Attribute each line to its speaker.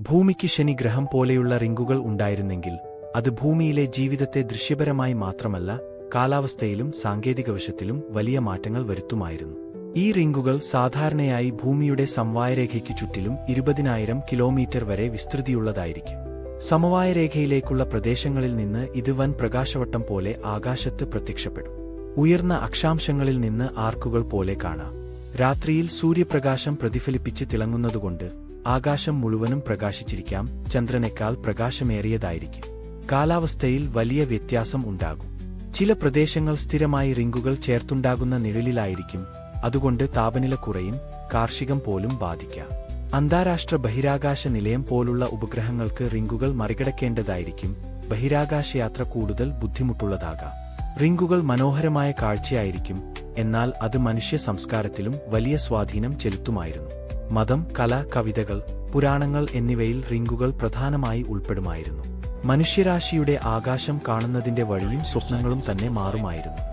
Speaker 1: ഭൂമിക്ക് ശനിഗ്രഹം പോലെയുള്ള റിങ്കുകൾ ഉണ്ടായിരുന്നെങ്കിൽ അത് ഭൂമിയിലെ ജീവിതത്തെ ദൃശ്യപരമായി മാത്രമല്ല കാലാവസ്ഥയിലും സാങ്കേതികവശത്തിലും വലിയ മാറ്റങ്ങൾ വരുത്തുമായിരുന്നു. ഈ റിങ്കുകൾ സാധാരണയായി ഭൂമിയുടെ സംവായരേഖയ്ക്ക് ചുറ്റിലും ഇരുപതിനായിരം കിലോമീറ്റർ വരെ വിസ്തൃതിയുള്ളതായിരിക്കും. സമവായരേഖയിലേക്കുള്ള പ്രദേശങ്ങളിൽ നിന്ന് ഇത് വൻ പ്രകാശവട്ടം പോലെ ആകാശത്ത് പ്രത്യക്ഷപ്പെടും. ഉയർന്ന അക്ഷാംശങ്ങളിൽ നിന്ന് ആർക്കുകൾ പോലെ കാണാം. രാത്രിയിൽ സൂര്യപ്രകാശം പ്രതിഫലിപ്പിച്ച് തിളങ്ങുന്നതുകൊണ്ട് ആകാശം മുഴുവനും പ്രകാശിച്ചിരിക്കാം ചന്ദ്രനേക്കാൾ പ്രകാശമേറിയതായിരിക്കും. കാലാവസ്ഥയിൽ വലിയ വ്യത്യാസം ഉണ്ടാകും. ചില പ്രദേശങ്ങൾ സ്ഥിരമായി റിങ്കുകൾ ചേർത്തുണ്ടാകുന്ന നിഴലിലായിരിക്കും അതുകൊണ്ട് താപനില കുറയും കാർഷികം പോലും ബാധിക്കാം. അന്താരാഷ്ട്ര ബഹിരാകാശ നിലയം പോലുള്ള ഉപഗ്രഹങ്ങൾക്ക് റിങ്കുകൾ മറികടക്കേണ്ടതായിരിക്കും ബഹിരാകാശ യാത്ര കൂടുതൽ ബുദ്ധിമുട്ടുള്ളതാകാം. റിങ്കുകൾ മനോഹരമായ കാഴ്ചയായിരിക്കും എന്നാൽ അത് മനുഷ്യ സംസ്കാരത്തിലും വലിയ സ്വാധീനം ചെലുത്തുമായിരുന്നു. മതം കല കവിതകൾ പുരാണങ്ങൾ എന്നിവയിൽ റിങ്കുകൾ പ്രധാനമായി ഉൾപ്പെടുമായിരുന്നു. മനുഷ്യരാശിയുടെ ആകാശം കാണുന്നതിന്റെ വഴിയും സ്വപ്നങ്ങളും തന്നെ മാറുമായിരുന്നു.